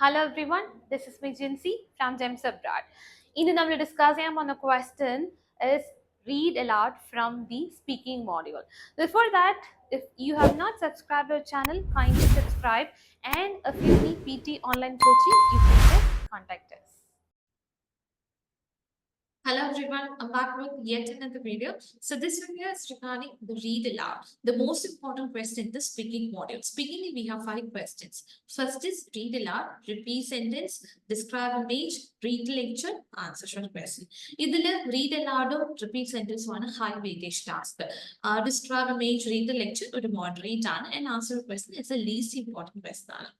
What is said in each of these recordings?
Hello everyone this is my Jincy from Gems Abroad ഇന്ന് നമ്മൾ discuss ചെയ്യാൻ പോകുന്ന question is read aloud from the speaking module. Before that, if you have not subscribed our channel, kindly subscribe and if you need PT online coaching, you can just contact us. Hello everyone, I'm back with yet another video. So this video is regarding the read aloud, the most important question in the speaking module. Speaking, we have five questions. First is read aloud, repeat sentence, describe image, read lecture, answer short question. ഇതില് read aloud ഉം repeat sentence ആണ് high weightage task. Uh, describe image, read the lecture ഒരു moderate ആണ് and answer question is the least important question ആണ്.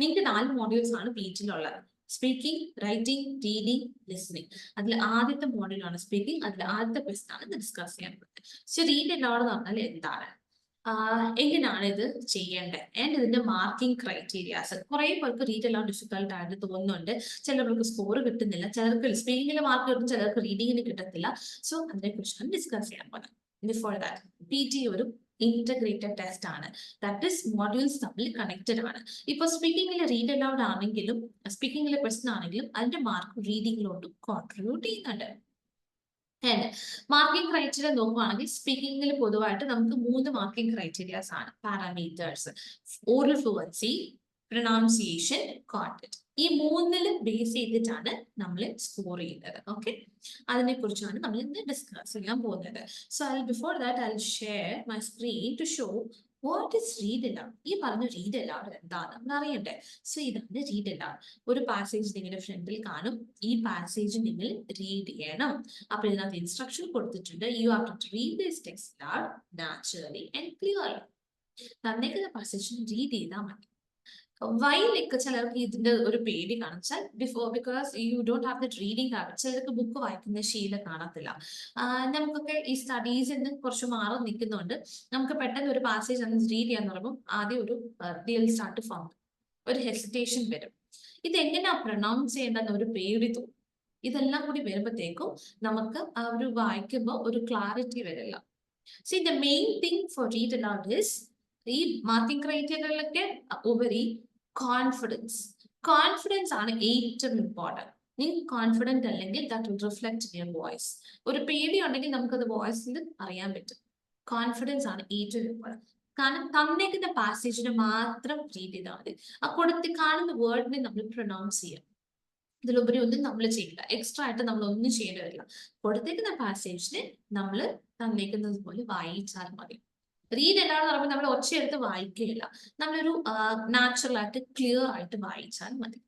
നിങ്ങൾക്ക് നാല് modules ആണ് പീച്ചിലുള്ളത് speaking writing reading listening അതിൽ ആദ്യത്തെ മോഡലാണ് സ്പീക്കിംഗ് അതിൽ ആദ്യത്തെ ക്വസ്റ്റൻ ആണ് ഇത് ഡിസ്കസ് ചെയ്യാൻ പോകുന്നത് സോ റീഡ് എന്നോട് പറഞ്ഞാൽ എന്താണ്? എങ്ങനെയാണ് ഇത് ചെയ്യേണ്ടത്? ആൻഡ് ഇതിന്റെ മാർക്കിംഗ് ക്രൈറ്റീരിയാസ് കുറെ പേർക്ക് റീഡ് എല്ലാം ഡിഫിക്കൽട്ട് ആയിട്ട് തോന്നുന്നുണ്ട്. ചിലർക്ക് സ്കോർ കിട്ടുന്നില്ല. ചിലർക്ക് സ്പീക്കിംഗിൽ മാർക്ക് കിട്ടും. ചിലർക്ക് റീഡിങ്ങിന് കിട്ടത്തില്ല. സോ അതിനെ കുറിച്ചാണ് ഡിസ്കസ് ചെയ്യാൻ പോകുന്നത് ബിഫോർ ദാറ്റ് പി ടി ഒരു ഇന്റഗ്രേറ്റഡ് ടെസ്റ്റ് ആണ്. ദാറ്റ് ഇസ് മോഡ്യൂൾസ് തമ്മിൽ കണക്റ്റഡ് ആണ്. ഇപ്പൊ സ്പീക്കിംഗിൽ റീഡ് അലൗഡ് ആണെങ്കിലും സ്പീക്കിംഗിലെ പ്രശ്നം ആണെങ്കിലും അതിന്റെ മാർക്ക് റീഡിങ്ങിലോട്ട് കോൺട്രിബ്യൂട്ട് ചെയ്യുന്നുണ്ട്. ആൻഡ് മാർക്കിംഗ് ക്രൈറ്റീരിയ നോക്കുകയാണെങ്കിൽ സ്പീക്കിംഗിൽ പൊതുവായിട്ട് നമുക്ക് മൂന്ന് മാർക്കിംഗ് ക്രൈറ്റീരിയാസ് ആണ്. Parameters oral fluency pronunciation content ഈ മൂന്നിൽ ബേസ് ചെയ്തിട്ടാണ് നമ്മൾ സ്കോർ ചെയ്യുന്നത്. ഓക്കെ അതിനെ കുറിച്ചാണ് നമ്മൾ ഇന്ന് ഡിസ്കസ് ചെയ്യാൻ പോകുന്നത്. So I before that I share my screen to show what is read aloud ഈ പറഞ്ഞ റീഡ് അലൗഡ് എന്താണ്? നമ്മൾ അറിയണ്ടേ സോ ഇതാണ് റീഡ് അലൗഡ് ഒരു പാസേജ് നിങ്ങളുടെ ഫ്രണ്ടിൽ കാണും. ഈ പാസേജ് നിങ്ങൾ റീഡ് ചെയ്യണം. അപ്പൊ ഇതിനകത്ത് ഇൻസ്ട്രക്ഷൻ കൊടുത്തിട്ടുണ്ട്. You have to read this text loud naturally and clearly തന്നേക്കുന്ന passage read ചെയ്താൽ മതി. വൈലൊക്കെ ചിലർക്ക് ഇതിന്റെ ഒരു പേടി കാണിച്ചാൽ before because you don't have that reading habit ചിലർക്ക് ബുക്ക് വായിക്കുന്ന ശീലം കാണത്തില്ല. നമുക്കൊക്കെ ഈ സ്റ്റഡീസിൽ നിന്ന് കുറച്ച് മാറി നിൽക്കുന്നുണ്ട്. നമുക്ക് പെട്ടെന്ന് ഒരു പാസേജ് അന്ന് റീഡ് ചെയ്യാൻ പറയുമ്പോൾ ആദ്യം ഒരു റിയൽ സ്റ്റാർട്ട് ഫോം ഒരു ഹെസിറ്റേഷൻ വരും. ഇത് എങ്ങനെയാ പ്രൊണൗൺസ് ചെയ്യേണ്ടെന്ന് ഒരു പേടി തോന്നും. ഇതെല്ലാം കൂടി വരുമ്പോഴത്തേക്കും നമുക്ക് ആ ഒരു വായിക്കുമ്പോൾ ഒരു ക്ലാരിറ്റി വരില്ല. See the main thing for read aloud ഈ മാർക്കിംഗ് ക്രൈറ്റീരിയയിലൊക്കെ ഉപരി കോൺഫിഡൻസ് കോൺഫിഡൻസ് ആണ് ഏറ്റവും ഇമ്പോർട്ടന്റ് നിങ്ങൾ കോൺഫിഡന്റ് അല്ലെങ്കിൽ that will reflect in your voice ഒരു പേടി ഉണ്ടെങ്കിൽ നമുക്കത് വോയിസിൽ അറിയാൻ പറ്റും. കോൺഫിഡൻസ് ആണ് ഏറ്റവും ഇമ്പോർട്ടന്റ് കാരണം തന്നേക്കുന്ന പാസേജിനെ മാത്രം റീഡ് ചെയ്താൽ മതി. ആ കൊടുത്ത് കാണുന്ന വേർഡിനെ നമ്മൾ പ്രൊനൗൺസ് ചെയ്യാം. ഇതിലുപരി ഒന്നും നമ്മൾ ചെയ്യില്ല. എക്സ്ട്രാ ആയിട്ട് നമ്മൾ ഒന്നും ചെയ്യേണ്ടി വരില്ല. കൊടുത്തേക്കുന്ന പാസേജിനെ നമ്മൾ തന്നേക്കുന്നത് പോലെ വായിച്ചാൽ മതി. റീഡ് എന്താണെന്ന് പറയുമ്പോൾ നമ്മൾ ഒച്ചയെടുത്ത് വായിക്കുകയില്ല. നമ്മളൊരു നാച്ചുറൽ ആയിട്ട് ക്ലിയർ ആയിട്ട് വായിച്ചാൽ മതി.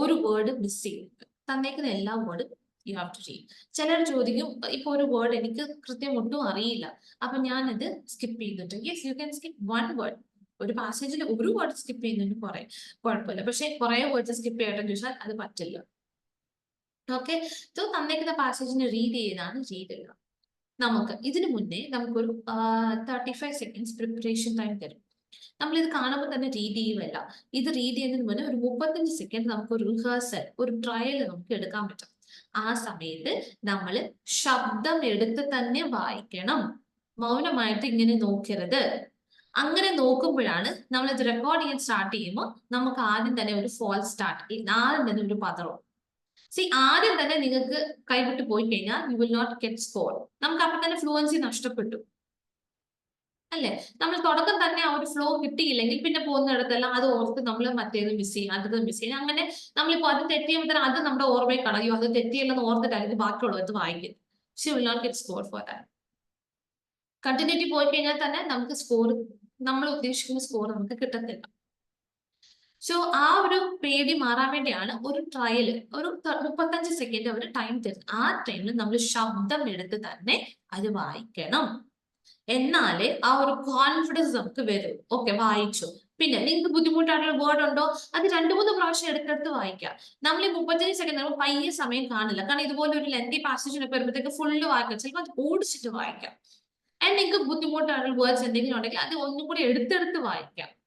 ഒരു വേർഡ് മിസ് ചെയ്യരുത് തന്നേക്കുന്ന എല്ലാ വേർഡും യു ഹാവ് ടു ചെയ്യും ചിലർ ചോദിക്കും ഇപ്പൊ ഒരു വേർഡ് എനിക്ക് കൃത്യം ഒട്ടും അറിയില്ല. അപ്പൊ ഞാനത് സ്കിപ്പ് ചെയ്തിട്ട് yes you can skip one word ഒരു പാസേജിൽ ഒരു വേർഡ് സ്കിപ്പ് ചെയ്യുന്നതിന് കുറെ. കുഴപ്പമില്ല. പക്ഷെ കുറെ വേർഡ്സ് സ്കിപ്പ് ചെയ്യട്ടെ ചോദിച്ചാൽ അത് പറ്റില്ല. ഓക്കെ സോ തന്നേക്കുന്ന പാസേജിന് റീഡ് ചെയ്താണ് റീഡ് ചെയ്യുക നമുക്ക്. ഇതിനു മുന്നേ നമുക്കൊരു thirty five seconds preparation time തരും. നമ്മൾ ഇത് കാണുമ്പോൾ തന്നെ റീഡ് ചെയ്യുമല്ല ഇത് റീഡ് ചെയ്യുന്നതിന് മുന്നേ ഒരു മുപ്പത്തഞ്ച് സെക്കൻഡ് നമുക്ക് ഒരു റിഹേഴ്സൽ ഒരു ട്രയൽ നമുക്ക് എടുക്കാൻ പറ്റും. ആ സമയത്ത് നമ്മൾ ശബ്ദം എടുത്ത് തന്നെ വായിക്കണം. മൗനമായിട്ട് ഇങ്ങനെ നോക്കരുത്. അങ്ങനെ നോക്കുമ്പോഴാണ് നമ്മൾ ഇത് റെക്കോർഡ് ചെയ്യാൻ സ്റ്റാർട്ട് ചെയ്യുമ്പോൾ നമുക്ക് ആദ്യം തന്നെ ഒരു ഫോൾ സ്റ്റാർട്ട് ആദ്യം തന്നെ ഒരു പതറും സി ആദ്യം തന്നെ നിങ്ങൾക്ക് കൈവിട്ട് പോയി കഴിഞ്ഞാൽ you will not get score നമുക്ക് അപ്പൊ തന്നെ ഫ്ലുവൻസി നഷ്ടപ്പെട്ടു. അല്ലെ? നമ്മൾ തുടക്കം തന്നെ ആ ഒരു ഫ്ലോ കിട്ടിയില്ലെങ്കിൽ പിന്നെ പോകുന്നിടത്തെല്ലാം അത് ഓർത്ത് നമ്മൾ മറ്റേത് മിസ് ചെയ്യും അടുത്തത് മിസ് ചെയ്യും. അങ്ങനെ നമ്മളിപ്പോ അത് തെറ്റിയുമ്പോൾ തന്നെ അത് നമ്മുടെ ഓർമ്മയിൽ കളയോ അത് തെറ്റിയില്ലെന്ന് ഓർത്തിട്ടായിരിക്കും ബാക്കിയുള്ളത് വായിക്കും. She will not get score for that continuity പോയി കഴിഞ്ഞാൽ തന്നെ നമുക്ക് സ്കോർ നമ്മൾ ഉദ്ദേശിക്കുന്ന സ്കോർ നമുക്ക് കിട്ടത്തില്ല. സോ ആ ഒരു പേടി മാറാൻ വേണ്ടിയാണ് ഒരു ട്രയൽ ഒരു മുപ്പത്തഞ്ച് സെക്കൻഡ് അവർ ടൈം തരുന്നത്. ആ ടൈമിൽ നമ്മൾ ശബ്ദം എടുത്ത് തന്നെ അത് വായിക്കണം. എന്നാലേ ആ ഒരു കോൺഫിഡൻസ് നമുക്ക് വരും. ഓക്കെ വായിച്ചു. പിന്നെ നിങ്ങൾക്ക് ബുദ്ധിമുട്ടായിട്ടുള്ള വേർഡ് ഉണ്ടോ? അത് രണ്ടു മൂന്ന് പ്രാവശ്യം എടുത്തെടുത്ത് വായിക്കാം. നമ്മൾ ഈ മുപ്പത്തഞ്ച് സെക്കൻഡ് നമ്മൾ പയ്യ സമയം കാണില്ല കാരണം ഇതുപോലെ ഒരു ലെന്തി പാസേജിനൊക്കെ വരുമ്പോഴത്തേക്ക് ഫുള്ള് വായിക്കാം. ചിലപ്പോൾ അത് ഓടിച്ചിട്ട് വായിക്കാം. ആൻഡ് നിങ്ങൾക്ക് ബുദ്ധിമുട്ടായിട്ടുള്ള വേർഡ്സ് എന്തെങ്കിലും ഉണ്ടെങ്കിൽ അത് ഒന്നും കൂടി എടുത്തെടുത്ത് വായിക്കാം.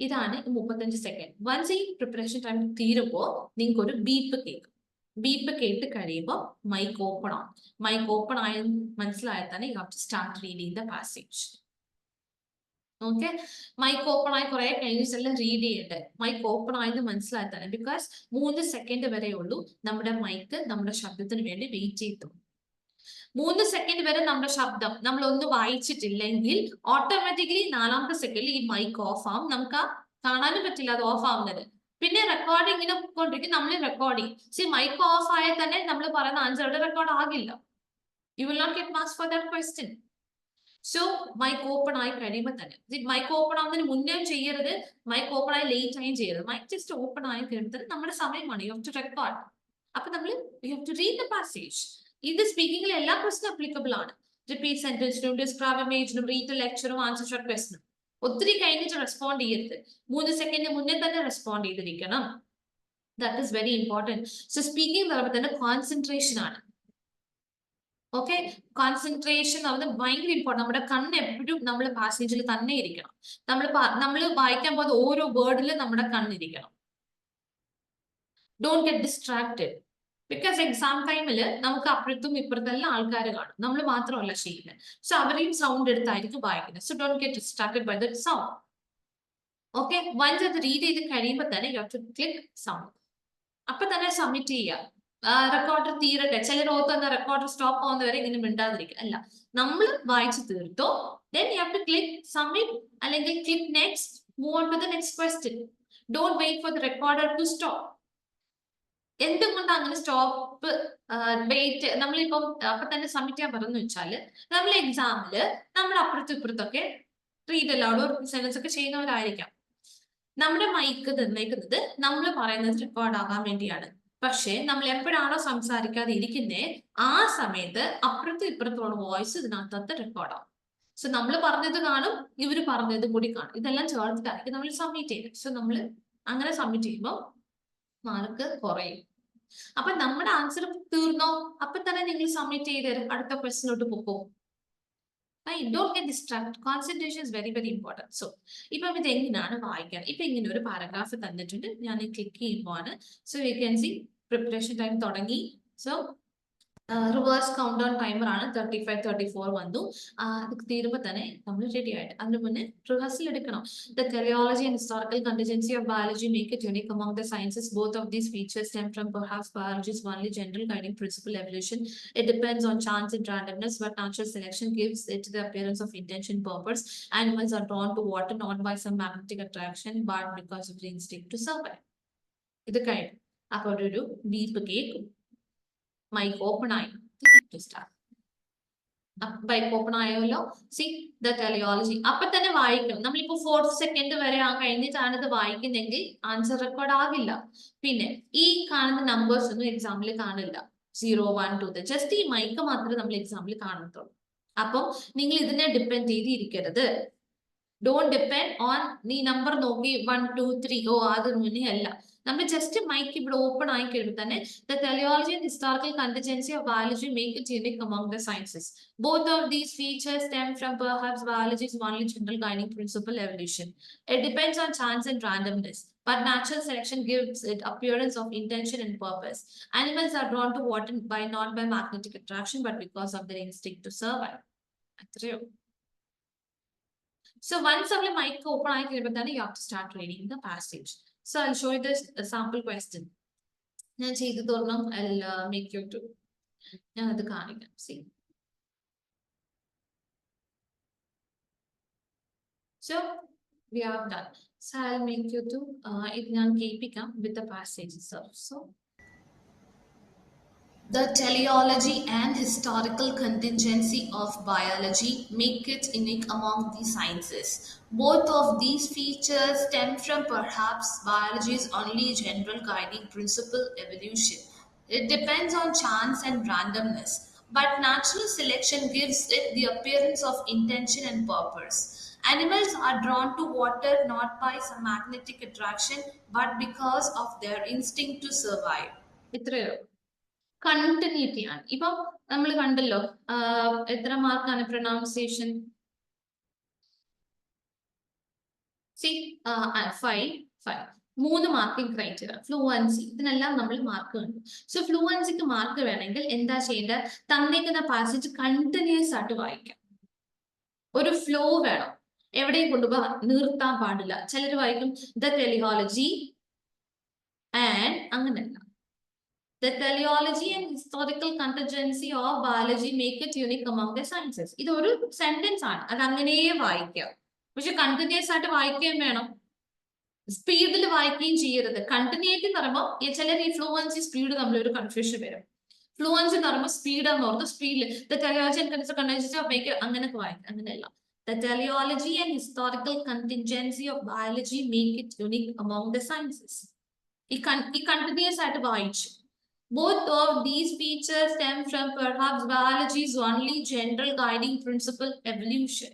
ഇതാണ് മുപ്പത്തഞ്ച് സെക്കൻഡ് വൺസ് ഈ പ്രിപ്പറേഷൻ ടൈം തീരുമ്പോൾ നിങ്ങൾക്ക് ഒരു ബീപ്പ് കേൾക്കും. ബീപ്പ് കേട്ട് കഴിയുമ്പോൾ മൈക്ക് ഓപ്പൺ ആവും മൈക്ക് ഓപ്പൺ ആയ മനസ്സിലായാൽ തന്നെ you have to start reading the passage okay mic open ആയി കുറെ കഴിഞ്ഞിട്ടെല്ലാം റീഡ് ചെയ്യട്ടെ. മൈക്ക് ഓപ്പൺ ആയത് തന്നെ ബിക്കോസ് മൂന്ന് സെക്കൻഡ് വരെയുള്ളൂ നമ്മുടെ മൈക്ക് നമ്മുടെ ശബ്ദത്തിന് വേണ്ടി വെയിറ്റ് ചെയ്തു മൂന്ന് സെക്കൻഡ് വരെ നമ്മുടെ ശബ്ദം നമ്മൾ ഒന്ന് വായിച്ചിട്ടില്ലെങ്കിൽ ഓട്ടോമാറ്റിക്കലി നാലാമത്തെ സെക്കൻഡിൽ ഈ മൈക്ക് ഓഫ് ആവും. നമുക്ക് കാണാനും പറ്റില്ല അത് ഓഫ് ആവുന്നത്. പിന്നെ റെക്കോർഡ് ഇങ്ങനെ പോയിക്കൊണ്ടിരിക്കും. നമ്മൾ റെക്കോർഡിങ് സി മൈക്ക് ഓഫ് ആയാൽ തന്നെ നമ്മൾ പറയുന്ന ആൻസർ അവിടെ റെക്കോർഡ് ആകില്ല. You will not get marks for that question so mic open ആയി കഴിയുമ്പോൾ തന്നെ. മൈക്ക് ഓപ്പൺ ആവുന്നതിന് മുന്നേ ചെയ്യരുത്. മൈക്ക് ഓപ്പൺ ആയി ലേറ്റ് ആയും ചെയ്യരുത്. മൈക്ക് ജസ്റ്റ് ഓപ്പൺ ആയി കഴിയുമ്പോൾ നമ്മുടെ സമയമാണ് യു ഹവ് ടു റെക്കോർഡ് അപ്പൊ നമ്മൾ you have to read the passage ഇത് സ്പീക്കിംഗിൽ എല്ലാ ക്വസ്റ്റിനും അപ്ലിക്കബിൾ ആണ്. റിപ്പീറ്റ് സെന്റൻസിനും ഡിസ്ക്രൈബ് ഇമേജിനും റീഡ് ലെക്ചറും ആൻസർ ഷോർട്ട് ക്വസ്റ്റിനും ഒത്തിരി കഴിഞ്ഞിട്ട് റെസ്പോണ്ട് ചെയ്യരുത്. മൂന്ന് സെക്കൻഡ് മുന്നേ തന്നെ റെസ്പോണ്ട് ചെയ്തിരിക്കണം. That is very important so speaking പറയുമ്പോൾ തന്നെ കോൺസെൻട്രേഷൻ ആണ്. ഓക്കെ കോൺസെൻട്രേഷൻ പറയുന്നത് ഭയങ്കര ഇമ്പോർട്ടന്റ് നമ്മുടെ കണ്ണ് എപ്പോഴും നമ്മൾ പാസേജിൽ തന്നെ ഇരിക്കണം. നമ്മൾ നമ്മൾ വായിക്കാൻ പോകുന്ന ഓരോ വേർഡിലും നമ്മുടെ കണ്ണിരിക്കണം. Don't get distracted because exam ടൈമിൽ നമുക്ക് അപ്പുറത്തും ഇപ്പുറത്തെല്ലാം ആൾക്കാർ കാണും. നമ്മൾ മാത്രമല്ല ചെയ്യുന്നത് സോ അവരെയും സൗണ്ട് എടുത്തായിരിക്കും വായിക്കുന്നത്. So don't get distracted by the sound okay once അത് റീഡ് ചെയ്ത് കഴിയുമ്പോൾ തന്നെ യു ടു ക്ലിക്ക് സൗണ്ട് അപ്പൊ തന്നെ സബ്മിറ്റ് ചെയ്യുക റെക്കോർഡർ തീരട്ടെ. ചിലർ ഓർത്ത് തന്നെ റെക്കോർഡർ സ്റ്റോപ്പ് ആവുന്നവരെ ഇങ്ങനെ മിണ്ടാതിരിക്കുക അല്ല നമ്മൾ വായിച്ചു തീർത്തോ then you have to click submit അല്ലെങ്കിൽ click next move on to the next question don't wait for the recorder to stop എന്തുകൊണ്ട് അങ്ങനെ സ്റ്റോപ്പ് വെയിറ്റ് നമ്മളിപ്പം അപ്പൊ തന്നെ സബ്മിറ്റ് ചെയ്യാൻ പറഞ്ഞു വെച്ചാൽ നമ്മൾ എക്സാമിൽ നമ്മൾ അപ്പുറത്തും ഇപ്പുറത്തൊക്കെ റീഡ് അലൗഡ് സെന്റൻസ് ഒക്കെ ചെയ്യുന്നവരായിരിക്കാം. നമ്മുടെ മൈക്ക് നിർണയിക്കുന്നത് നമ്മൾ പറയുന്നത് റെക്കോർഡ് ആകാൻ വേണ്ടിയാണ്. പക്ഷേ നമ്മൾ എപ്പോഴാണോ സംസാരിക്കാതെ ഇരിക്കുന്നേ ആ സമയത്ത് അപ്പുറത്തും ഇപ്പുറത്തുള്ള വോയിസ് ഇതിനകത്തത്തെ റെക്കോർഡാവും സോ നമ്മൾ പറഞ്ഞത് കാണും ഇവർ പറഞ്ഞത് കൂടി കാണും. ഇതെല്ലാം ചേർത്തിട്ടായിരിക്കും നമ്മൾ സബ്മിറ്റ് ചെയ്യുന്നത്. സോ നമ്മൾ അങ്ങനെ സബ്മിറ്റ് ചെയ്യുമ്പോൾ മാർക്ക് കുറയും. അപ്പൊ നമ്മുടെ ആൻസർ തീർന്നോ? അപ്പൊ തന്നെ നിങ്ങൾ സബ്മിറ്റ് ചെയ്ത് തരും. അടുത്ത ക്വസ്റ്റിനോട്ട് പോകും don't get concentration is very very important so ഇപ്പം ഇത് എങ്ങനെയാണ് വായിക്കാൻ? ഇപ്പൊ ഇങ്ങനെ ഒരു പാരഗ്രാഫ് തന്നിട്ടുണ്ട്. ഞാൻ ക്ലിക്ക് ചെയ്യുമ്പോൾ so you can see preparation time തുടങ്ങി. So reverse count down timer ആണ് തേർട്ടി ഫൈവ് തേർട്ടി ഫോർ വന്നു അത് തീരുമ്പോൾ തന്നെ നമ്മൾ റെഡി ആയിട്ട് അതിന് മുന്നേ റിഹേഴ്സൽ എടുക്കണം the teleology and historical contingency of biology make it unique among the sciences both of these features stem from perhaps biology's only general guiding principle evolution it depends on chance and randomness but natural selection gives it the appearance of intention purpose animals are drawn to water not by some magnetic attraction but because of the instinct to survive ഇത് കഴിഞ്ഞു അപ്പോൾ ഒരു beep കേൾക്കും mic open ആയി mic open ആയല്ലോ. See the teleology അപ്പൊ തന്നെ വായിക്കും. നമ്മളിപ്പോ ഫോർത്ത് സെക്കൻഡ് വരെ ആ കഴിഞ്ഞിട്ടാണ് ഇത് വായിക്കുന്നെങ്കിൽ ആൻസർ റെക്കോർഡ് ആകില്ല. പിന്നെ ഈ കാണുന്ന നമ്പേഴ്സ് ഒന്നും എക്സാമിൽ കാണില്ല. സീറോ വൺ ടു ജസ്റ്റ് ഈ മൈക്ക് മാത്രമേ നമ്മൾ എക്സാമിൽ കാണത്തുള്ളൂ അപ്പം നിങ്ങൾ ഇതിനെ ഡിപ്പെൻഡ് ചെയ്ത് ഇരിക്കരുത് ഡോണ്ട് ഡിപ്പെൻഡ് ഓൺ നീ നമ്പർ നോക്കി വൺ ടു ത്രീ ഓ അത് മുന്നേ അല്ല. നമ്മൾ ജസ്റ്റ് മൈക്ക് ഇവിടെ ഓപ്പൺ ആയി കഴിയുമ്പോൾ തന്നെ the teleology and historical contingency of biology make it unique among the sciences. Both of these features stem from perhaps biology's only general guiding principle, evolution. It depends on chance and randomness, but natural selection gives it appearance of intention and purpose. Animals are drawn to water by not by magnetic attraction, but because of their instinct to survive. അത്രയോ So once our mic open ആയി കഴിയുമ്പോൾ തന്നെ you have to start reading the passage. So I'll show you this uh, sample question. ഞാൻ ചെയ്തു തോന്നണം I'll uh, make you to ഞാൻ അത് കാണിക്കാം see. So we have done. So I'll make you to uh, ഇത് ഞാൻ കേൾപ്പിക്കാം with the passage itself. So The teleology and historical contingency of biology make it unique among the sciences. Both of these features stem from perhaps biology's only general guiding principle, evolution. It depends on chance and randomness, but natural selection gives it the appearance of intention and purpose. Animals are drawn to water not by some magnetic attraction, but because of their instinct to survive. ഇത്രയോ continuity ആണ്. ഇപ്പം നമ്മൾ കണ്ടല്ലോ എത്ര മാർക്കാണ് pronunciation see five five മൂന്ന് marking criteria fluency ഇതിനെല്ലാം നമ്മൾ mark കണ്ടു. സോ ഫ്ലുവൻസിക്ക് മാർക്ക് വേണമെങ്കിൽ എന്താ ചെയ്യേണ്ടത് തന്നേക്കുന്ന പാസേജ് കണ്ടിന്യൂസ് ആയിട്ട് വായിക്കാം. ഒരു ഫ്ലോ വേണം. എവിടെയും കൊണ്ടുപോകാൻ നിർത്താൻ പാടില്ല. ചിലർ വായിക്കും ദ ടെലിഹോളജി ആൻഡ് അങ്ങനെയല്ല. The teleology and historical contingency of biology make it unique among the sciences. ഇത് ഒരു സെന്റൻസ് ആണ്. അത് അങ്ങനെ വായിക്കാം. പക്ഷെ കണ്ടിന്യൂസ് ആയിട്ട് വായിക്കുകയും വേണം. സ്പീഡിൽ വായിക്കുകയും ചെയ്യരുത്. കണ്ടിന്യൂറ്റി എന്ന് പറയുമ്പോൾ ചിലർ ഈ ഫ്ലുവൻസി സ്പീഡ് തമ്മിൽ ഒരു കൺഫ്യൂഷൻ വരും ഫ്ലുവൻസി എന്ന് പറയുമ്പോൾ സ്പീഡ് എന്ന് പറഞ്ഞാൽ സ്പീഡിൽ the teleology and contingency of make അങ്ങനെയൊക്കെ വായിക്കും. അങ്ങനെയല്ല. The teleology and historical contingency of biology make it unique among the sciences. ഈ കണ്ടിന്യൂസ് ആയിട്ട് വായിച്ചു Both of these features stem from perhaps biology's only general guiding principle, evolution.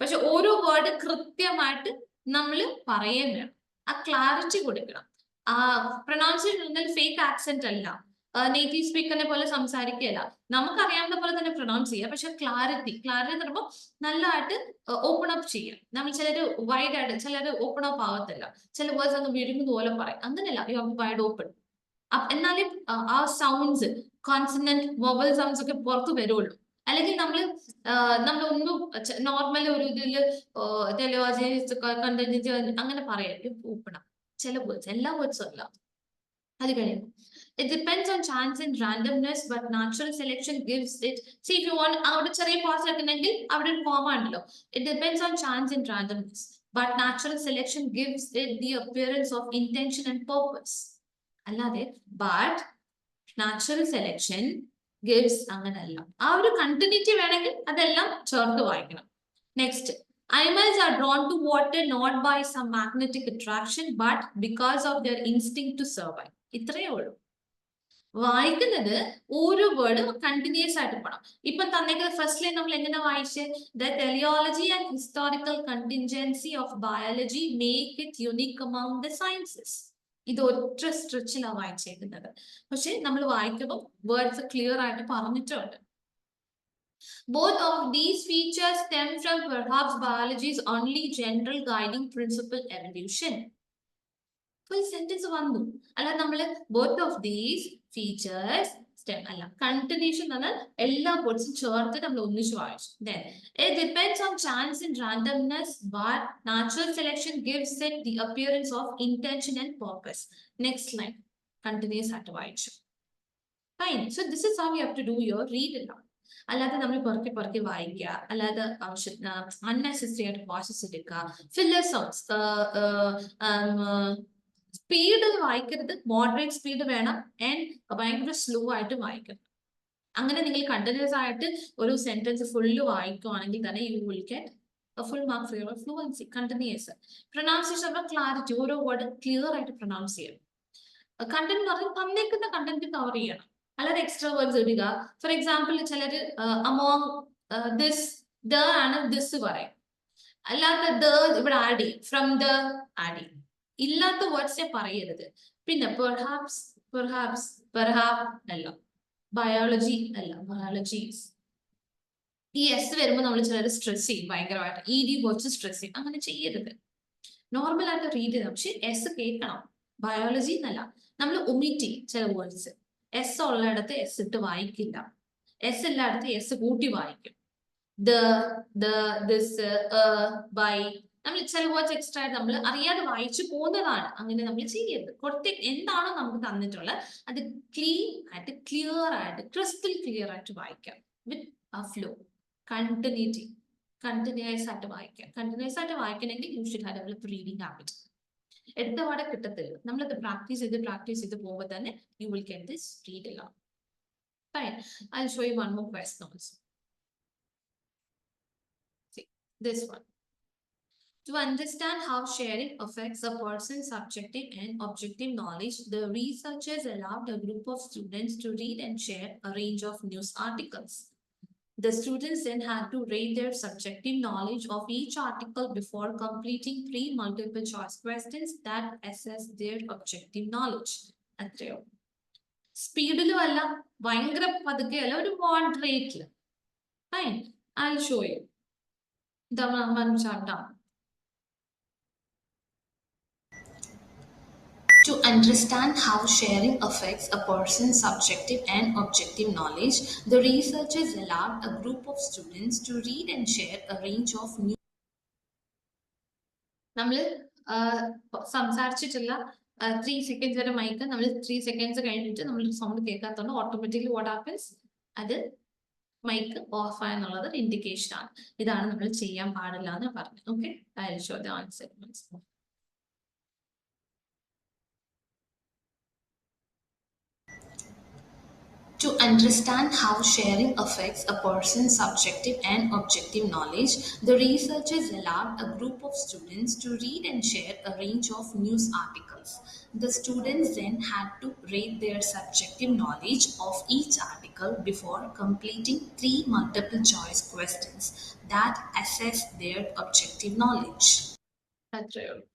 പക്ഷെ ഓരോ word കൃത്യമായിട്ട് നമ്മൾ പറയുകയും ആ ക്ലാരിറ്റി കൊടുക്കണം. ആ പ്രൊണൗൺസിയേഷൻ ഫേക്ക് ആക്സെന്റ് അല്ല. നേറ്റീവ് സ്പീക്കറിനെ പോലെ സംസാരിക്കുകയല്ല. നമുക്കറിയാവുന്ന പോലെ തന്നെ പ്രൊണൗൺസ് ചെയ്യുക പക്ഷെ ക്ലാരിറ്റി ക്ലാരിറ്റി എന്ന് പറയുമ്പോൾ നല്ലതായിട്ട് ഓപ്പൺ അപ്പ് ചെയ്യുക നമ്മൾ ചിലർ വൈഡ് ആയിട്ട് ചിലർ ഓപ്പൺ അപ്പ് ആവത്തില്ല. ചില വേർഡ്സ് അങ്ങ് വിഴുങ്ങുന്ന പോലെ പറയും. അങ്ങനെയല്ല യു ഹാവ് വൈഡ് ഓപ്പൺ എന്നാലേ ആ, സൗണ്ട്സ് കോൺസെന്റ് വൊവൽ സൗണ്ട്സ് ഒക്കെ പുറത്ത് വരുള്ളൂ അല്ലെങ്കിൽ നമ്മൾ നമ്മൾ ഒന്നും നോർമൽ ഒരു ഇതിൽ കണ്ടന്റ് അങ്ങനെ പറയാം ഊപ്പണം ചില വേർഡ്സ് എല്ലാ വേർഡ്സും അല്ല അത് കഴിയുമ്പോൾ It depends on chance and randomness, but natural selection gives it. See, if you want, അവിടെ ചെറിയ pause വെക്കണമെങ്കിൽ അവിടെ ഒരു form aanallo It depends on chance and randomness, but natural selection gives it the appearance of intention and purpose. അല്ലാതെ but natural selection gives അങ്ങനെയല്ല ആ ഒരു continuity വേണമെങ്കിൽ അതെല്ലാം ചേർത്ത് വായിക്കണം. Next Animals are drawn to water not by some magnetic attraction, but because of their instinct to survive. ഇത്രയേ ഉള്ളൂ. വായിക്കുന്നത് ഓരോ വേർഡും കണ്ടിന്യൂസ് ആയിട്ട് പോകണം ഇപ്പൊ തന്നേക്കുന്നത് ഫസ്റ്റ് ലൈൻ നമ്മൾ എങ്ങനെ വായിച്ച്? The teleology and historical contingency of biology make it unique amount the sciences ഇത് ഒറ്റ സ്ട്രെച്ചിലാണ് വായിച്ചേക്കുന്നത്. പക്ഷെ നമ്മൾ വായിക്കുമ്പോൾ വേർഡ്സ് ക്ലിയർ ആയിട്ട് പറഞ്ഞിട്ടുണ്ട്. Both of these features stem from perhaps biology's only general guiding principle evolution. Full sentence വന്നു. അല്ല of ദീസ് ഫീച്ചേഴ്സ് സ്റ്റെം അല്ല. കണ്ടിന്യൂഷൻ എന്ന് എല്ലാ വേർഡ്സും ചേർത്ത് നമ്മൾ ഒന്നിച്ച് വായിച്ചു. It depends on chance in randomness but natural selection gives it the appearance of intention and purpose next line continuous ആയിട്ട് വായിച്ചു. Fine so this is how you have to do your read എല്ലാം അല്ലാതെ നമ്മൾ പുറകെ പുറകെ വായിക്കുക. അല്ലാതെ unnecessary ആയിട്ട് വാശസ് എടുക്കുക. ഫില്ലർ സോങ്സ് സ്പീഡ് വായിക്കരുത് മോഡറേറ്റ് സ്പീഡ് വേണം ആൻഡ് ഭയങ്കര സ്ലോ ആയിട്ട് വായിക്കണം. അങ്ങനെ നിങ്ങൾ കണ്ടിന്യൂസ് ആയിട്ട് ഒരു സെന്റൻസ് ഫുള്ള് വായിക്കുവാണെങ്കിൽ തന്നെ you will get full mark for your fluency continuous pronunciation of clarity ഓരോ വേർഡ് ക്ലിയർ ആയിട്ട് പ്രൊണൗൺസ് ചെയ്യണം. കണ്ടന്റ് പറഞ്ഞാൽ തന്നേക്കുന്ന കണ്ടന്റ് കവർ ചെയ്യണം. അല്ലാതെ എക്സ്ട്രാ വേർഡ്സ് ഇടുക. ഫോർ എക്സാമ്പിൾ ചിലര് അമോങ് ദിസ് ദ ആണ് ദിസ് പറയും. അല്ലാത്ത ദ ഇവിടെ ആഡ് ചെയ്യും. ഫ്രം ദ ആഡ് ചെയ്യും. ഇല്ലാത്ത വേർഡ്സെ പറയരുത്. പിന്നെ പെർഹാപ്സ് പെർഹാപ്സ് പെർഹാപ് അല്ല. ബയോളജി അല്ല ബയോളജീസ് ഈ എസ് വരുമ്പോൾ നമ്മൾ ചിലർ സ്ട്രെസ് ചെയ്യും ഭയങ്കരമായിട്ട്. ഇ ഡി വേർഡ്സ് സ്ട്രെസ് ചെയ്യും. അങ്ങനെ ചെയ്യരുത്. നോർമൽ ആയിട്ട് റീഡ് ചെയ്യണം പക്ഷെ എസ് കേൾക്കണം. ബയോളജി എന്നല്ല. നമ്മൾ ഒമിറ്റ് ചെയ്യും ചില വേർഡ്സ് എസ് ഉള്ളിടത്ത് എസ് ഇട്ട് വായിക്കില്ല. എസ് എല്ലായിടത്ത് എസ് കൂട്ടി വായിക്കും. ദ ദ ദിസ് ബൈ നമ്മൾ ചില വേർഡ്സ് എക്സ്ട്രാ നമ്മൾ അറിയാതെ വായിച്ചു പോകുന്നതാണ് അങ്ങനെ നമ്മൾ ചെയ്യരുത്. കൊടുത്ത എന്താണോ നമുക്ക് തന്നിട്ടുള്ളത് അത് ക്ലീൻ ആയിട്ട് ക്ലിയർ ആയിട്ട് ക്രിസ്റ്റൽ ക്ലിയർ ആയിട്ട് വായിക്കാം. With a flow continuity continuous ആയിട്ട് വായിക്കാം. കണ്ടിന്യൂസ് ആയിട്ട് വായിക്കണമെങ്കിൽ you should have develop reading habit എടുത്ത പാടെ കിട്ടത്തില്ല. നമ്മളത് പ്രാക്ടീസ് ചെയ്ത് പ്രാക്ടീസ് ചെയ്ത് പോകുമ്പോൾ തന്നെ you will get this read എല്ലാം fine I show you one more quest also this one. To understand how sharing affects a person's subjective and objective knowledge, the researchers allowed a group of students to read and share a range of news articles. The students then had to rate their subjective knowledge of each article before completing three multiple choice questions that assess their objective knowledge. അത്രയോ സ്പീഡിലും അല്ല ഭയങ്കര പതുക്കെ അല്ല ഒരു മോഡറേറ്റില് fine I show U ഇതാണ് നമ്മൾ To understand how sharing affects a person's subjective and objective knowledge, the researchers allowed a group of students to read and share a range of new നമ്മൾ സംസാരിച്ചിട്ടുള്ള ത്രീ സെക്കൻഡ്സ് വരെ mic നമ്മൾ three seconds കഴിഞ്ഞിട്ട് നമ്മൾ sound കേൾക്കാത്തതുകൊണ്ട് automatically what happens അത് mic off ആയെന്നുള്ളത് indication ആണ്. ഇതാണ് നമ്മൾ ചെയ്യാൻ പാടില്ല എന്ന് പറഞ്ഞത് okay I show To understand how sharing affects a person's subjective and objective knowledge, the researchers allowed a group of students to read and share a range of news articles. The students then had to rate their subjective knowledge of each article before completing three multiple choice questions that assess their objective knowledge. അത്രയേ ഉള്ളൂ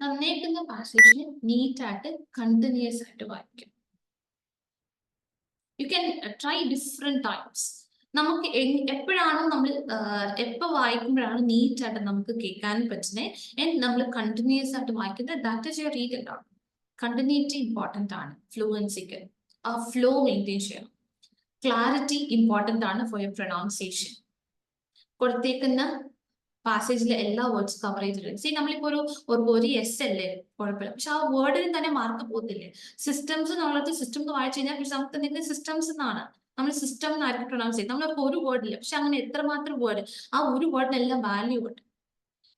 തന്നേക്കുന്ന പാസേജിന് നീറ്റായിട്ട് continuous ആയിട്ട് വായിക്കും you can try different times നമുക്ക് എപ്പോഴാണോ നമ്മൾ എപ്പോ വായിക്കുമ്പോഴാണ് NEET ആയിട്ട് നമുക്ക് കേൾക്കാൻ പറ്റുന്നത് and നമ്മൾ കണ്ടിന്യൂസ് ആയിട്ട് വായിക്കുന്നത് ദാറ്റ് ഇസ് യുവർ റീഡ് ഉണ്ടാവും കണ്ടിന്യൂറ്റി ഇമ്പോർട്ടന്റ് ആണ്. ഫ്ലുവൻസിക്ക് ആ ഫ്ലോ മെയിന്റെയിൻ ചെയ്യണം. ക്ലാരിറ്റി ഇമ്പോർട്ടന്റ് ആണ് ഫോർ യുവർ പ്രൊണൗൺസിയേഷൻ കൊടുത്തേക്കുന്ന പാസേജിലെ എല്ലാ വേർഡ്സ് കവർ ചെയ്തിട്ടുണ്ട്. സി നമ്മളിപ്പോ ഒരു ഒരു എസ് അല്ലേ? കുഴപ്പമില്ല. പക്ഷെ ആ വേർഡിന് തന്നെ മാർക്ക് പോകത്തില്ലേ? സിസ്റ്റംസ് എന്നുള്ളത് സിസ്റ്റം എന്ന് വായിച്ചു കഴിഞ്ഞാൽ നമുക്ക് എന്തെങ്കിലും സിസ്റ്റംസ് എന്നാണ് നമ്മൾ സിസ്റ്റം എന്നായിരിക്കും പ്രൊണൗൺസ് ചെയ്യുന്നത്. നമ്മൾ ഒരു വേർഡില്ല പക്ഷെ അങ്ങനെ എത്രമാത്രം വേർഡ് ആ ഒരു വേർഡിനെല്ലാം വാല്യൂ ഉണ്ട്.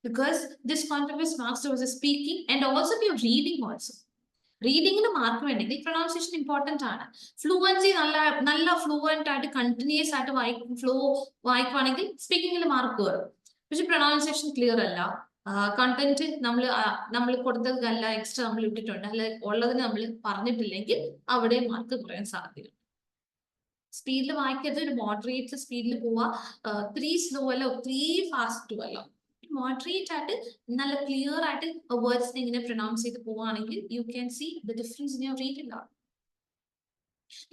Because this contributes marks to speaking and also you reading also റീഡിങ്ങിന് mark വേണ്ടെങ്കിൽ പ്രൊണൗൺസിയേഷൻ ഇമ്പോർട്ടന്റ് ആണ്. ഫ്ലുവൻസി നല്ല നല്ല ഫ്ലുവന്റ് ആയിട്ട് കണ്ടിന്യൂസ് ആയിട്ട് വായിക്കും ഫ്ലോ വായിക്കുവാണെങ്കിൽ സ്പീക്കിങ്ങിൽ മാർക്ക് കയറും പക്ഷെ പ്രൊണൗൺസിയേഷൻ ക്ലിയർ അല്ല. കണ്ടന്റ് നമ്മൾ നമ്മൾ കൊടുത്തതല്ല എക്സ്ട്രാ നമ്മൾ ഇട്ടിട്ടുണ്ട്. അല്ലെ ഉള്ളതിന് നമ്മൾ പറഞ്ഞിട്ടില്ലെങ്കിൽ അവിടെ മാർക്ക് കുറയാൻ സാധ്യതയുണ്ട്. സ്പീഡിൽ വായിക്കരുത്. ഒരു മോഡറേറ്റ് സ്പീഡിൽ പോവാ. ത്രീ സ്ലോ അല്ല ത്രീ ഫാസ്റ്റ് അല്ല. മോഡറേറ്റ് ആയിട്ട് നല്ല ക്ലിയർ ആയിട്ട് വേർഡ്സിനെ ഇങ്ങനെ പ്രൊനൗൺസ് ചെയ്ത് പോവാണെങ്കിൽ you can see the difference in your reading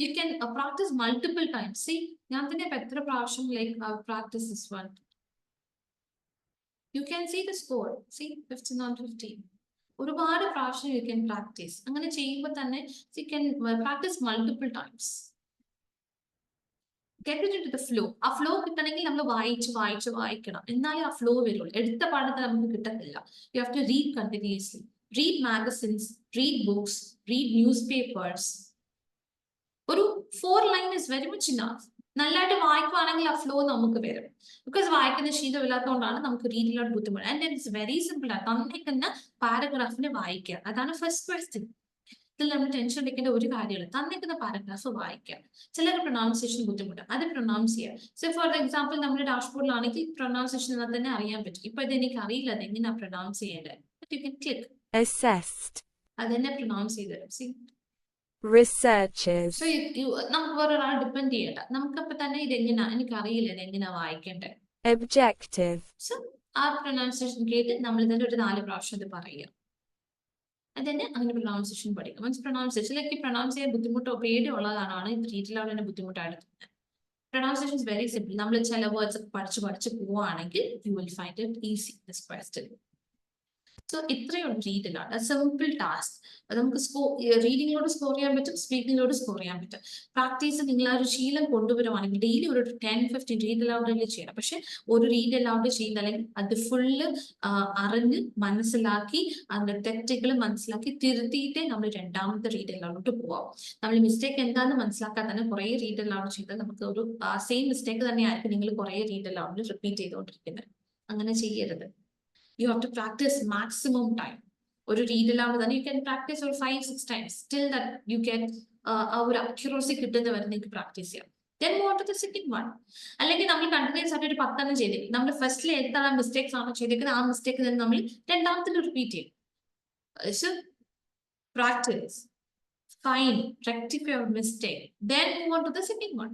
you can practice multiple times see ഞാൻ തന്നെ ഇപ്പൊ എത്ര പ്രാവശ്യം like practice this one you can see the score see fifteen on fifteen ഒരുപാട് പ്രാവശ്യം യു ക്യാൻ പ്രാക്ടീസ് അങ്ങനെ ചെയ്യുമ്പോൾ തന്നെ you can practice multiple times get the flow ആ ഫ്ലോ കിട്ടണമെങ്കിൽ നമ്മൾ വായിച്ച് വായിച്ച് വായിക്കണം. എന്നാലേ ആ ഫ്ലോ വരുള്ളൂ. എടുത്ത പാഠത്തെ നമുക്ക് കിട്ടത്തില്ല. You have to read continuously read magazines read books read newspapers ഒരു four line is very much enough നല്ലതായിട്ട് വായിക്കുവാണെങ്കിൽ ആ ഫ്ലോ നമുക്ക് വരും. ബിക്കോസ് വായിക്കുന്ന ശീലമില്ലാത്തതുകൊണ്ടാണ് നമുക്ക് റീഡിലോട്ട് ബുദ്ധിമുട്ട്. ആൻഡ് ഇറ്റ്സ് വെരി സിമ്പിൾ ആണ്. തന്നിരിക്കുന്ന പാരഗ്രാഫിനെ വായിക്കുക. അതാണ് ഫസ്റ്റ് ക്വസ്റ്റ്യൻ ഇതിൽ നമ്മൾ ടെൻഷൻ എടുക്കേണ്ട ഒരു കാര്യമില്ല. തന്നിരിക്കുന്ന പാരഗ്രാഫ് വായിക്കുക. ചിലർ പ്രൊനൗൺസിയേഷൻ ബുദ്ധിമുട്ട്. അത് പ്രൊണൗൺസ് ചെയ്യുക. സോ ഫോർ എക്സാമ്പിൾ നമ്മുടെ ഡാഷ്ബോർഡിലാണെങ്കിൽ പ്രൊനൗൺസിയേഷൻ എന്നാൽ തന്നെ അറിയാൻ പറ്റും. ഇപ്പൊ ഇത് എനിക്ക് അറിയില്ല. അത് എങ്ങനെയാണ് പ്രൊണൗൺസ് ചെയ്യേണ്ടത്? യു ക്ലിക്ക് അത് തന്നെ പ്രൊണൗൺസ് ചെയ്ത് തരും. Researchers, So നമുക്ക് വേറൊരാൾ ഡിപ്പെൻഡ് ചെയ്യണ്ട. നമുക്കപ്പോ തന്നെ ഇത് എങ്ങനെയാ എനിക്ക് അറിയില്ല ഇത് എങ്ങനെയാ വായിക്കേണ്ടത്. Objective, സോ ആ പ്രൊനൗൺസിയേഷൻ കേട്ട് നമ്മൾ ഇതിന്റെ ഒരു നാല് പ്രാവശ്യം ഇത് പറയുക. അതന്നെ അങ്ങനെ പ്രൊനൗൺസിയേഷൻ പഠിക്കും മീൻസ് പ്രൊനൗൺസിയേഷൻ ലൈക്ക് പ്രൊനൗൺസ് ചെയ്യാൻ ബുദ്ധിമുട്ടോ പേടി ഉള്ളതാണ് ഇത് റീറ്റിലാണ് തന്നെ ബുദ്ധിമുട്ടായിട്ട് തോന്നുന്നത്. പ്രൊനൗൺസിയേഷൻ വെരി സിമ്പിൾ നമ്മൾ ചില വേർഡ്സ് പഠിച്ച് പഠിച്ച് പോവുകയാണെങ്കിൽ you will find it easy this question so ഇത്രയും റീഡിലാണ് സിമ്പിൾ ടാസ്ക് നമുക്ക് സ്കോ റീഡിങ്ങിലൂടെ സ്കോർ ചെയ്യാൻ പറ്റും സ്പീക്കിങ്ങിലൂടെ സ്കോർ ചെയ്യാൻ പറ്റും. പ്രാക്ടീസ് നിങ്ങൾ ആ ഒരു ശീലം കൊണ്ടുവരുവാണെങ്കിൽ ഡെയിലി ഒരു ടെൻ ഫിഫ്റ്റീൻ റീഡ് അലൗഡ് ചെയ്യണം. പക്ഷെ ഒരു റീഡ് അലൗഡ് ചെയ്യുന്ന അല്ലെങ്കിൽ അത് ഫുള്ള് അറിഞ്ഞ് മനസ്സിലാക്കി അതിന്റെ തെറ്റുകൾ മനസ്സിലാക്കി തിരുത്തിയിട്ടേ നമ്മൾ രണ്ടാമത്തെ റീഡ് അലൗഡിലോട്ട് പോവാം. നമ്മൾ മിസ്റ്റേക്ക് എന്താണെന്ന് മനസ്സിലാക്കാൻ തന്നെ കുറെ റീഡ് അലൗഡ് ചെയ്താൽ നമുക്ക് ഒരു സെയിം മിസ്റ്റേക്ക് തന്നെയായിരിക്കും നിങ്ങൾ കുറെ റീഡ് അലൗഡിൽ റിപ്പീറ്റ് ചെയ്തുകൊണ്ടിരിക്കുന്നത്. അങ്ങനെ ചെയ്യരുത്. You have to practice maximum time ഒരു റീഡ് തന്നെ യു ക്യാൻ പ്രാക്ടീസ് ഒരു five six times still that you can ആ ഒരു അക്യുറസി കിട്ടുന്ന വരെ നിങ്ങൾക്ക് പ്രാക്ടീസ് ചെയ്യാം. Then what the second one അല്ലെങ്കിൽ നമ്മൾ കണ്ടിന്യൂസ് ആയിട്ട് ഒരു പത്തെണ്ണം ചെയ്തേ നമ്മൾ ഫസ്റ്റിൽ എന്താണ് മിസ്റ്റേക്സ് ആണോ ചെയ്തേക്കുന്നത്? ആ മിസ്റ്റേക്ക് തന്നെ നമ്മൾ രണ്ടാമത്തിൽ റിപ്പീറ്റ് ചെയ്യും. Practice fine rectify mistake then move on to the second one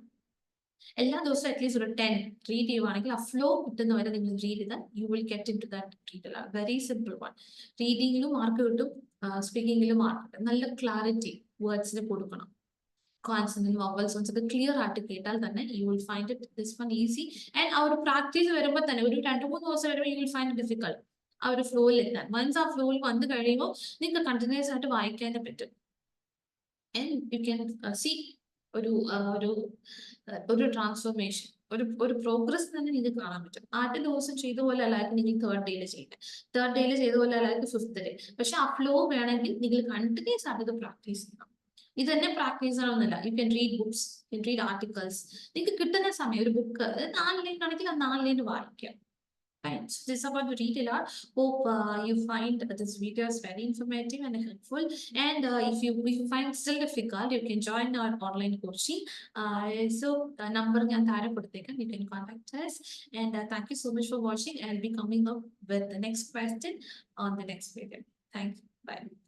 എല്ലാ ദിവസവും അറ്റ്ലീസ്റ്റ് ഒരു ടെൻ റീഡ് ചെയ്യുവാണെങ്കിൽ ആ ഫ്ലോ കിട്ടുന്നവരെ നിങ്ങൾ റീഡ് ചെയ്താൽ you will get into that read very simple one റീഡിങ്ങിലും mark കിട്ടും സ്പീക്കിങ്ങിലും മാർക്ക് കിട്ടും. നല്ല ക്ലാരിറ്റി വേർഡ്സിന് കൊടുക്കണം. കോൺസണന്റ് സോൺസ് ഒക്കെ ക്ലിയർ ആയിട്ട് കേട്ടാൽ തന്നെ you will find it this one easy and ആ ഒരു പ്രാക്ടീസ് വരുമ്പോൾ തന്നെ ഒരു രണ്ട് മൂന്ന് ദിവസം വരുമ്പോൾ യു വിൽ ഫൈൻഡ് ഡിഫിക്കൾട്ട് ആ ഒരു ഫ്ലോയിൽ എത്താൻ. വൺസ് ആ ഫ്ലോയിൽ വന്നു കഴിയുമ്പോൾ നിങ്ങൾക്ക് കണ്ടിന്യൂസ് ആയിട്ട് വായിക്കാനേ പറ്റും. ആൻഡ് യു ക്യാൻ സി ഒരു ഒരു ഒരു ട്രാൻസ്ഫോർമേഷൻ ഒരു ഒരു പ്രോഗ്രസ് തന്നെ നിങ്ങൾക്ക് കാണാൻ പറ്റും. ആദ്യ ദിവസം ചെയ്ത പോലെ അല്ലായിരിക്കും നിങ്ങൾ തേർഡ് ഡേയിൽ ചെയ്യുന്നത് തേർഡ് ഡേയിൽ ചെയ്ത പോലെ അല്ലായിരിക്കും ഫിഫ്ത്ത് ഡേ പക്ഷെ ആ ഫ്ലോ വേണമെങ്കിൽ നിങ്ങൾ കണ്ടിന്യൂസ് ആയിട്ട് ഇത് പ്രാക്ടീസ് ചെയ്യണം. ഇത് തന്നെ പ്രാക്ടീസ് ചെയ്യണമെന്നില്ല you can read books you read articles നിങ്ങൾക്ക് കിട്ടുന്ന സമയം ഒരു ബുക്ക് നാല് ലൈൻ ആണെങ്കിൽ ആ നാല് ലൈൻ വായിക്കാം. Right. So this is about to read a lot. Hope uh, you find this video is very informative and helpful. And uh, if you if you find still difficult, you can join our online coaching. Uh, so the number you can contact us. And uh, thank you so much for watching. I'll be coming up with the next question on the next video. Thank you. Bye.